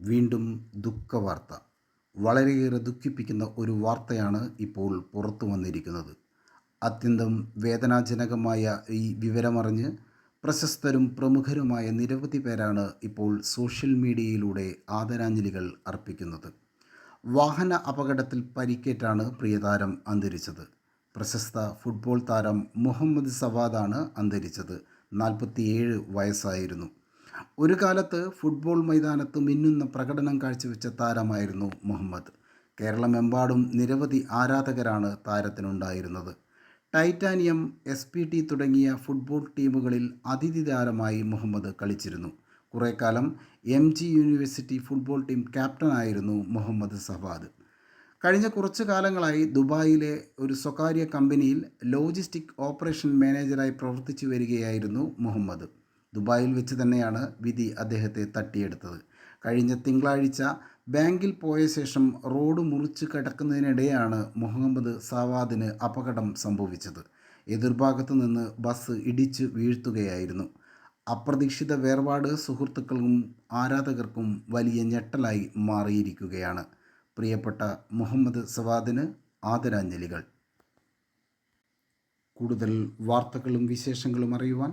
വീണ്ടും ദുഃഖവാർത്ത. വളരെയേറെ ദുഃഖിപ്പിക്കുന്ന ഒരു വാർത്തയാണ് ഇപ്പോൾ പുറത്തു വന്നിരിക്കുന്നത്. അത്യന്തം വേദനാജനകമായ ഈ വിവരമറിഞ്ഞ് പ്രശസ്തരും പ്രമുഖരുമായ നിരവധി പേരാണ് ഇപ്പോൾ സോഷ്യൽ മീഡിയയിലൂടെ ആദരാഞ്ജലികൾ അർപ്പിക്കുന്നത്. വാഹന അപകടത്തിൽ പരിക്കേറ്റാണ് പ്രിയതാരം അന്തരിച്ചത്. പ്രശസ്ത ഫുട്ബോൾ താരം മുഹമ്മദ് സവാദാണ് അന്തരിച്ചത്. നാൽപ്പത്തിയേഴ് വയസ്സായിരുന്നു. ഒരു കാലത്ത് ഫുട്ബോൾ മൈതാനത്ത് മിന്നുന്ന പ്രകടനം കാഴ്ചവെച്ച താരമായിരുന്നു മുഹമ്മദ്. കേരളമെമ്പാടും നിരവധി ആരാധകരാണ് താരത്തിനുണ്ടായിരുന്നത്. ടൈറ്റാനിയം എസ് പി ടി തുടങ്ങിയ ഫുട്ബോൾ ടീമുകളിൽ അതിഥി താരമായി മുഹമ്മദ് കളിച്ചിരുന്നു. കുറേ കാലം M G university football team ക്യാപ്റ്റനായിരുന്നു Muhammad Safad കഴിഞ്ഞ കുറച്ചു കാലങ്ങളായി ദുബായിലെ ഒരു സ്വകാര്യ കമ്പനിയിൽ ലോജിസ്റ്റിക് ഓപ്പറേഷൻ മാനേജറായി പ്രവർത്തിച്ചു വരികയായിരുന്നു മുഹമ്മദ്. ദുബായിൽ വെച്ച് തന്നെയാണ് വിധി അദ്ദേഹത്തെ തട്ടിയെടുത്തത്. കഴിഞ്ഞ തിങ്കളാഴ്ച ബാങ്കിൽ പോയ ശേഷം റോഡ് മുറിച്ച് കിടക്കുന്നതിനിടെയാണ് മുഹമ്മദ് സവാദിന് അപകടം സംഭവിച്ചത്. എതിർഭാഗത്തു നിന്ന് ബസ് ഇടിച്ച് വീഴ്ത്തുകയായിരുന്നു. അപ്രതീക്ഷിത വേർപാട് സുഹൃത്തുക്കൾക്കും ആരാധകർക്കും വലിയ ഞെട്ടലായി മാറിയിരിക്കുകയാണ്. പ്രിയപ്പെട്ട മുഹമ്മദ് സവാദിന് ആദരാഞ്ജലികൾ. കൂടുതൽ വാർത്തകളും വിശേഷങ്ങളും അറിയുവാൻ